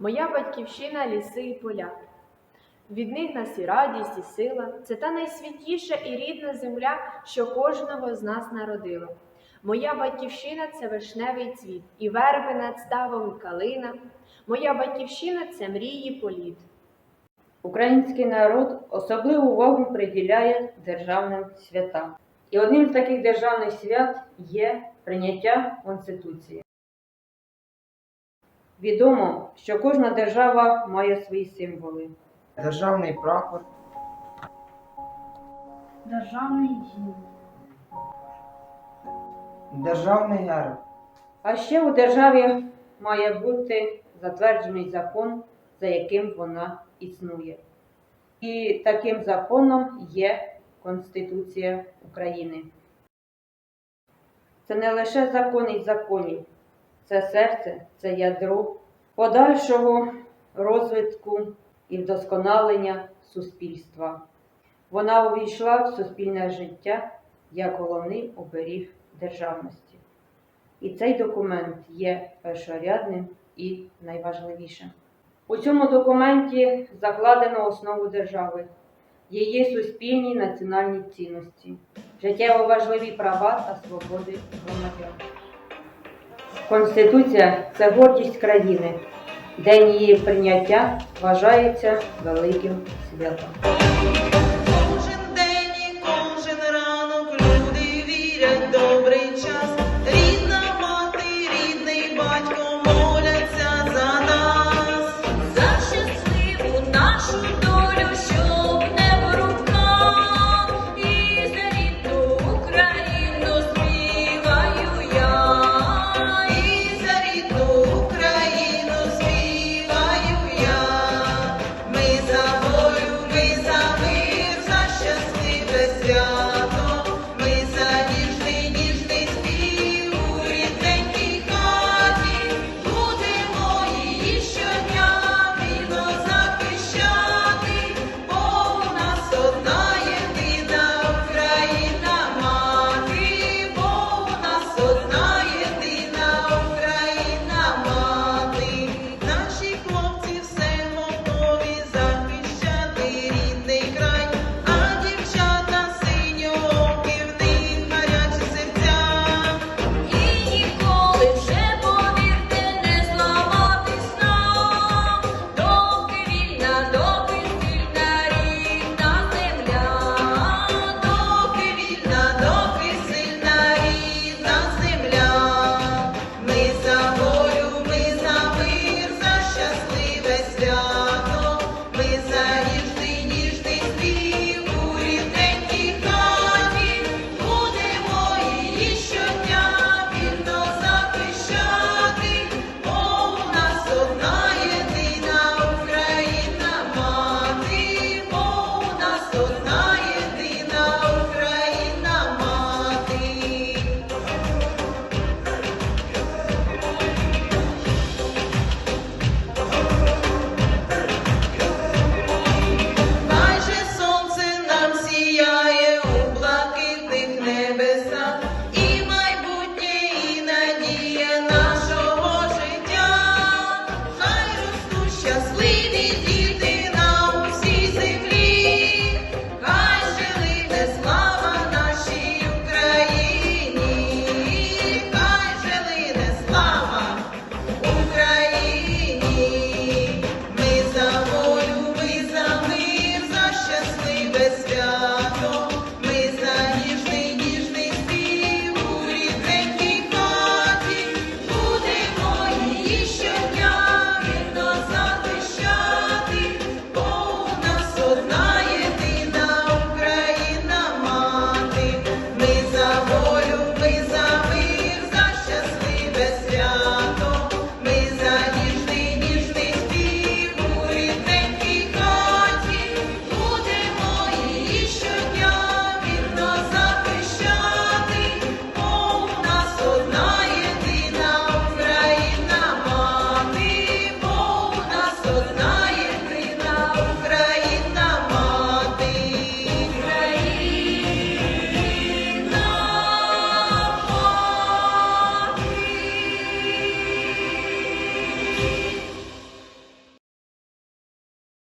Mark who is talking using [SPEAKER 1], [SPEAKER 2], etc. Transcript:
[SPEAKER 1] Моя батьківщина ліси і поля. Від них нас і радість, і сила. Це та найсвятіша і рідна земля, що кожного з нас народила. Моя батьківщина це вишневий цвіт, і верби над ставом, і калина. Моя батьківщина це мрії політ.
[SPEAKER 2] Український народ особливу увагу приділяє державним святам. І одним з таких державних свят є прийняття Конституції. Відомо, що кожна держава має свої символи.
[SPEAKER 3] Державний прапор,
[SPEAKER 4] Державний гімн.
[SPEAKER 3] державний герб,
[SPEAKER 2] А ще у державі має бути затверджений закон, за яким вона існує. І таким законом є Конституція України. Це не лише закон із законів, це серце, це ядро подальшого розвитку і вдосконалення суспільства. Вона увійшла в суспільне життя як головний оберіг державності. І цей документ є першорядним і найважливішим. У цьому документі закладено основу держави, її суспільні національні цінності, життєво важливі права та свободи громадян. Конституція це гордість країни. День її прийняття вважається великим святом.